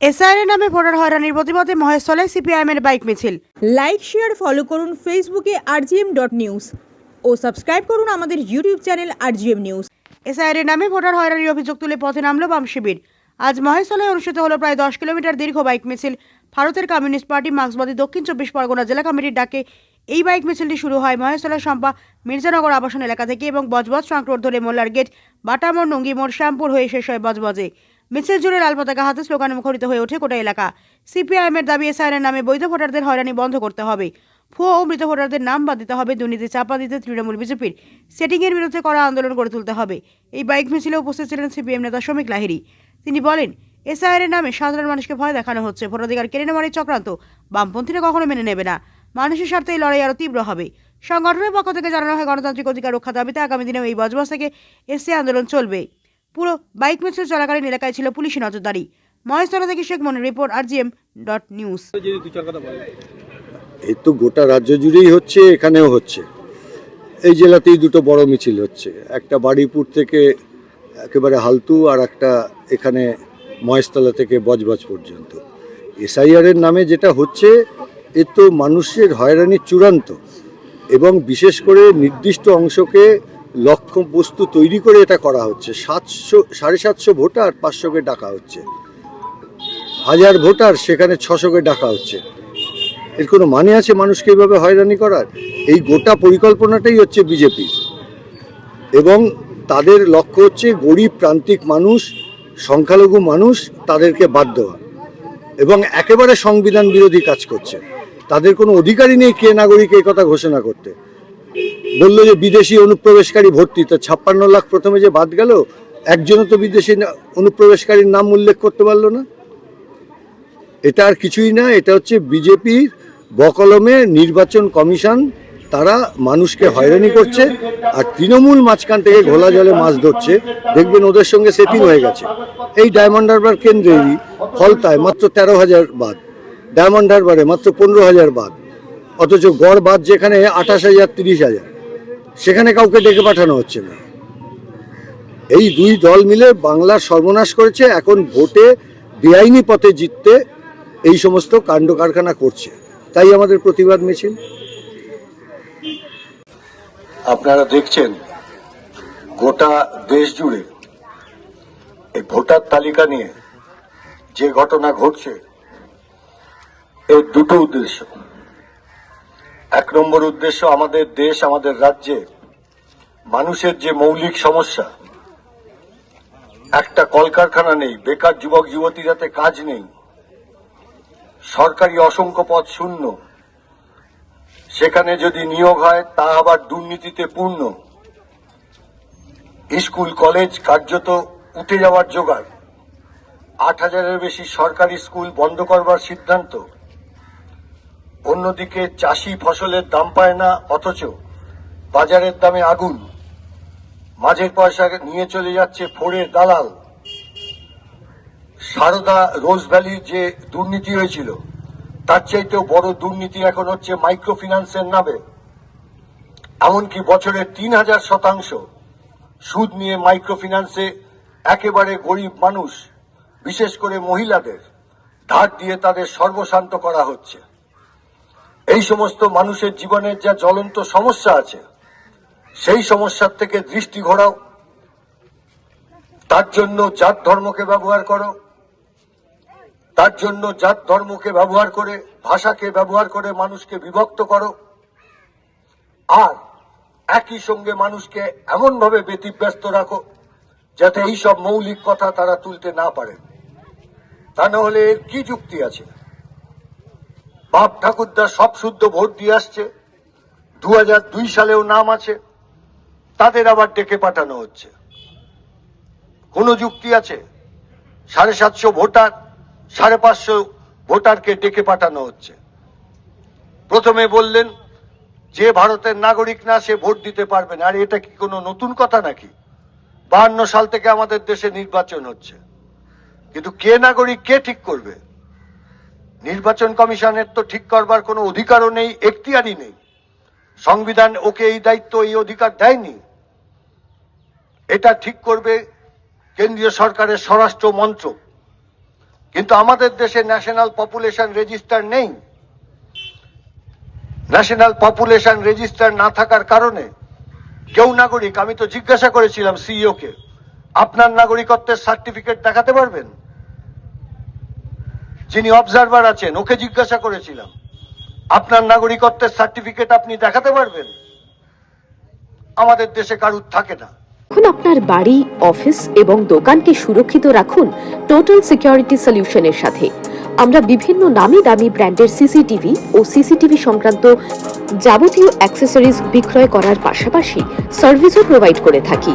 SIR নামে voter হয়রানির প্রতিবাদে মহেশতলায় সিপিআইএমের বাইক মিছিল। লাইক শেয়ার ফলো করুন ফেসবুকে আরজিএম ডট নিউজ ও সাবস্ক্রাইব করুন আমাদের YouTube channel RGM news SIR নামে ভোটার হয়রানির অভিযোগ তুলে পথে নামল বাম শিবির। আজ মহেশতলায় অনুষ্ঠিত হলো প্রায় দশ কিলোমিটার দীর্ঘ বাইক মিছিল। ভারতের কমিউনিস্ট পার্টি মার্ক্সবাদী দক্ষিণ চব্বিশ পরগনা জেলা কমিটির ডাকে এই বাইক মিছিলটি শুরু হয় মহেশতলা শম্পা মির্জানগর আবাসন এলাকা থেকে এবং বজবজ রোড ধরে মোল্লার গেট বাটামোড় নঙ্গি মোড় শ্যামপুর হয়ে শেষ হয় বজবজে। মিছিল জুড়ে লাল পতাকা হাতে স্লোগানে মুখরিত হয়ে ওঠে গোটা এলাকা। সিপিআইএমের দাবি এসআইআর নামে বৈধ ভোটারদের হয়রানি বন্ধ করতে হবে। ভুয়ো ও মৃত ভোটারদের নাম বাদ দিতে হবে, দুর্নীতি চাপা দিতে তৃণমূল বিজেপির সেটিংয়ের বিরুদ্ধে করা আন্দোলন গড়ে তুলতে হবে। এই বাইক মিছিলে উপস্থিত ছিলেন সিপিএম নেতা শ্রমিক লাহিরি তিনি বলেন এসআইআর এর নামে সাধারণ মানুষকে ভয় দেখানো হচ্ছে। ভোটাধিকার কেড়ে নেওয়ার এই চক্রান্ত বামপন্থীরা কখনো মেনে নেবে না। মানুষের স্বার্থে এই লড়াই আরও তীব্র হবে। সংগঠনের পক্ষ থেকে জানানো হয়, গণতান্ত্রিক অধিকার রক্ষা দাবিতে আগামী দিনেও এই বজবজ থেকে এসসি আন্দোলন চলবে। পুরো বাইক মিছিল চলাকালীন এলাকায় ছিল পুলিশি নজরদারি। মহেশতলা থেকে শেখ মনের রিপোর্ট আর আরজিএম ডট নিউজ। এই তো গোটা রাজ্য জুড়েই হচ্ছে, এখানেও হচ্ছে। এই জেলাতেই দুটো বড় মিছিল হচ্ছে। একটা বাড়িপুর থেকে একেবারে হালতু, আর একটা এখানে মহেশতলা থেকে বজবজ পর্যন্ত। এসআইআর এর নামে যেটা হচ্ছে, এ তো মানুষের হয়রানির চূড়ান্ত। এবং বিশেষ করে নির্দিষ্ট অংশকে লক্ষ্য বস্তু তৈরি করে এটা করা হচ্ছে। সাতশো, সাড়ে সাতশো ভোটার পাঁচশোকে ডাকা হচ্ছে। হাজার ভোটার সেখানে ছশোকে ডাকা হচ্ছে। এর কোনো মানে আছে মানুষকে এইভাবে হয়রানি করার? এই গোটা পরিকল্পনাটাই হচ্ছে বিজেপি এবং তাদের লক্ষ্য হচ্ছে গরিব প্রান্তিক মানুষ, সংখ্যালঘু মানুষ তাদেরকে বাদ দেওয়া। এবং একেবারে সংবিধান বিরোধী কাজ করছে। তাদের কোনো অধিকারই নেই কে নাগরিক এই কথা ঘোষণা করতে। বলল যে বিদেশি অনুপ্রবেশকারী ভর্তি। তো ছাপ্পান্ন লাখ প্রথমে যে বাদ গেল, একজনও তো বিদেশি অনুপ্রবেশকারীর নাম উল্লেখ করতে পারল না। এটা আর কিছুই না, এটা হচ্ছে বিজেপির বকলমে নির্বাচন কমিশন, তারা মানুষকে হয়রানি করছে আর তৃণমূল মাঝখান থেকে ঘোলা জলে মাছ ধরছে। দেখবেন ওদের সঙ্গে সেটিং হয়ে গেছে। এই ডায়মন্ড হারবার কেন্দ্রেরই ফলতায় মাত্র তেরো হাজার বাদ। ডায়মন্ড হারবারে মাত্র পনেরো হাজার বাদ। অথচ গড় বাদ যেখানে আঠাশ হাজার, তিরিশ হাজার। সেখানে কাউকে ডেকে পাঠানো হচ্ছে না। এই দুই দল মিলে বাংলার সর্বনাশ করেছে, এখন ভোটে বেআইনি পথে জিততে এই সমস্ত কাণ্ড কারখানা করছে। তাই আমাদের প্রতিবাদ মিছিল। আপনারা দেখছেন গোটা দেশ জুড়ে এই ভোটার তালিকা নিয়ে যে ঘটনা ঘটছে, এর দুটো উদ্দেশ্য। এক নম্বর উদ্দেশ্য আমাদের দেশ, আমাদের রাজ্যে মানুষের যে মৌলিক সমস্যা, একটা কলকারখানা নেই, বেকার যুবক, যুবতী যাতে কাজ নেই, সরকারি অসংখ্য পদ শূন্য, সেখানে যদি নিয়োগ হয় তা আবার দুর্নীতিতে পূর্ণ, স্কুল, কলেজ কার্যত উঠে যাওয়ার জোগাড়, আট হাজারের বেশি সরকারি স্কুল বন্ধ করবার সিদ্ধান্ত অন্যদিকে চাষি ফসলের দাম পায় না, অথচ বাজারের দামে আগুন। মাঝের পয়সা নিয়ে চলে যাচ্ছে ফোরের দালাল। সারদা রোজ ভ্যালির যে দুর্নীতি হয়েছিল, তার চাইতেও বড় দুর্নীতি এখন হচ্ছে মাইক্রো ফিন্যান্সের নামে। এমনকি বছরে তিন হাজার শতাংশ সুদ নিয়ে মাইক্রো ফিন্যান্সে একেবারে গরিব মানুষ, বিশেষ করে মহিলাদের, ধার দিয়ে তাদের সর্বশান্ত করা হচ্ছে। এই সমস্ত মানুষের জীবনের যা জ্বলন্ত সমস্যা আছে, সেই সমস্যার থেকে দৃষ্টি ঘোরাও। তার জন্য জাত ধর্মকে ব্যবহার করো। তার জন্য জাত ধর্মকে ব্যবহার করে, ভাষাকে ব্যবহার করে মানুষকে বিভক্ত করো। আর একই সঙ্গে মানুষকে এমনভাবে ব্যতিব্যস্ত রাখো, যাতে এই সব মৌলিক কথা তারা তুলতে না পারে। তা না হলে এর কি যুক্তি আছে? বাপ ঠাকুরদা সব শুদ্ধ ভোট দিয়ে আসছে। দু দুই সালেও নাম আছে, তাদের আবার ডেকে পাঠানো হচ্ছে। কোনো যুক্তি আছে? সাড়ে সাতশো ভোটার, সাড়ে পাঁচশো ভোটারকে ডেকে পাঠানো হচ্ছে। প্রথমে বললেন, যে ভারতের নাগরিক না, সে ভোট দিতে পারবে না। আর, এটা কি কোনো নতুন কথা নাকি? বাহান্ন সাল থেকে আমাদের দেশে নির্বাচন হচ্ছে। কিন্তু কে নাগরিক, কে ঠিক করবে? নির্বাচন কমিশনের তো ঠিক করবার কোনো অধিকারও নেই, এখতিয়ারই নেই। সংবিধান ওকে এই দায়িত্ব, এই অধিকার দেয়নি। এটা ঠিক করবে কেন্দ্রীয় সরকারের স্বরাষ্ট্র মন্ত্রক। কিন্তু আমাদের দেশে ন্যাশনাল পপুলেশন রেজিস্টার নেই। ন্যাশনাল পপুলেশন রেজিস্টার না থাকার কারণে কেউ নাগরিক, আমি তো জিজ্ঞাসা করেছিলাম সিইও কে, আপনার নাগরিকত্বের সার্টিফিকেট দেখাতে পারবেন? যিনি অবজারভার আছেন, ওকে জিজ্ঞাসা করেছিলাম, আপনার নাগরিকত্বের সার্টিফিকেট আপনি দেখাতে পারবেন? আমাদের দেশে কারুর থাকে না। এখন আপনার বাড়ি, অফিস এবং দোকানকে সুরক্ষিত রাখুন টোটাল সিকিউরিটি সলিউশনের সাথে। আমরা বিভিন্ন নামি দামি ব্র্যান্ডের সিসিটিভি ও সিসিটিভি সংক্রান্ত যাবতীয় অ্যাক্সেসরিজ বিক্রয় করার পাশাপাশি সার্ভিসও প্রোভাইড করে থাকি।